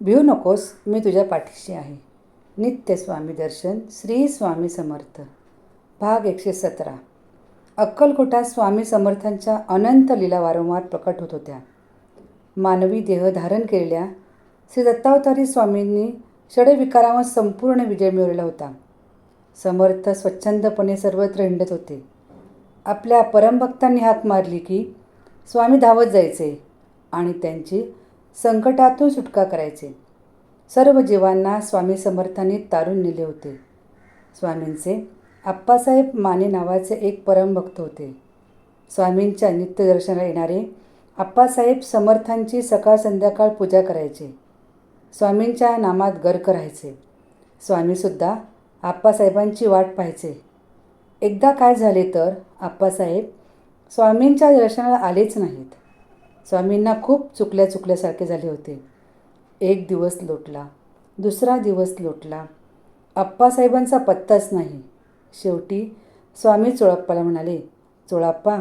भिऊ नकोस मी तुझ्या पाठीशी आहे. नित्य स्वामी दर्शन श्री स्वामी समर्थ. भाग एकशे सतरा. अक्कलकोटात स्वामी समर्थांच्या अनंत लीला वारंवार प्रकट होत होत्या. मानवी देह धारण केलेल्या श्री दत्तावतारी स्वामींनी षडविकारावर संपूर्ण विजय मिळवला होता. समर्थ स्वच्छंदपणे सर्वत्र हिंडत होते. आपल्या परमभक्तांनी हाक मारली की स्वामी धावत जायचे. आणि त्यांची संकटातून सुटका करायचे. सर्व जीवांना स्वामी समर्थांनी तारून नेले होते. स्वामींचे आप्पासाहेब माने नावाचे एक परमभक्त होते. स्वामींच्या नित्यदर्शनाला येणारे आप्पासाहेब समर्थांची सकाळ संध्याकाळ पूजा करायचे. स्वामींच्या नामात गर्क राहायचे. स्वामीसुद्धा आप्पासाहेबांची वाट पाहायचे. एकदा काय झाले तर आप्पासाहेब स्वामींच्या दर्शनाला आलेच नाहीत. स्वामींना खूप चुकल्या चुकल्यासारखे झाले होते. एक दिवस लोटला दुसरा दिवस लोटला. आप्पासाहेबांचा पत्ताच नाही. शेवटी स्वामी चोळाप्पाला म्हणाले चोळाप्पा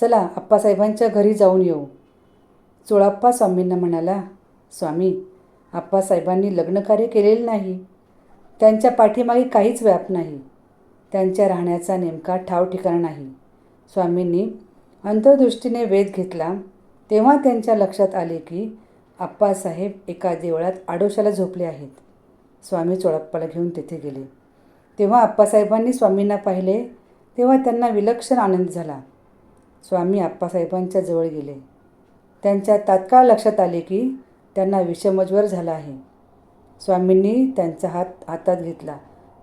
चला आप्पासाहेबांच्या घरी जाऊन येऊ. चोळाप्पा स्वामींना म्हणाला स्वामी आप्पासाहेबांनी लग्नकार्य केलेले नाही. त्यांच्या पाठीमागे काहीच व्याप नाही. त्यांच्या राहण्याचा नेमका ठाव ठिकाणा नाही. स्वामींनी अंतर्दृष्टीने वेध घेतला. तेव्हा त्यांच्या लक्षात आले की आप्पासाहेब एका देवळात आडोशाला झोपले आहेत. स्वामी चोळाप्पाला घेऊन तेथे गेले. तेव्हा आप्पासाहेबांनी स्वामींना पाहिले तेव्हा त्यांना विलक्षण आनंद झाला. स्वामी आप्पासाहेबांच्या जवळ गेले. त्यांच्या तात्काळ लक्षात आले की त्यांना विषमज्वर झाला आहे. स्वामींनी त्यांचा हात हातात घेतला.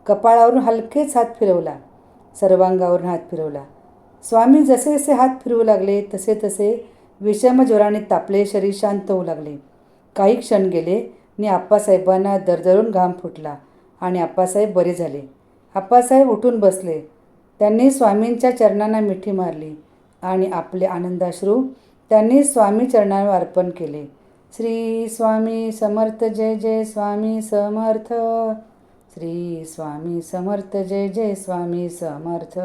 कपाळावरून हलकेच हात फिरवला. सर्वांगावरून हात फिरवला. स्वामी जसे जसे हात फिरवू लागले तसे तसे विषमज्वराने तापले शरीर शांत होऊ लागले. काही क्षण गेले आणि आप्पासाहेबांना दरदरून घाम फुटला आणि आप्पासाहेब बरे झाले. आप्पासाहेब उठून बसले. त्यांनी स्वामींच्या चरणांना मिठी मारली आणि आपले आनंदाश्रू त्यांनी स्वामी चरणांवर अर्पण केले. श्री स्वामी समर्थ जय जय स्वामी समर्थ. श्री स्वामी समर्थ जय जय स्वामी समर्थ.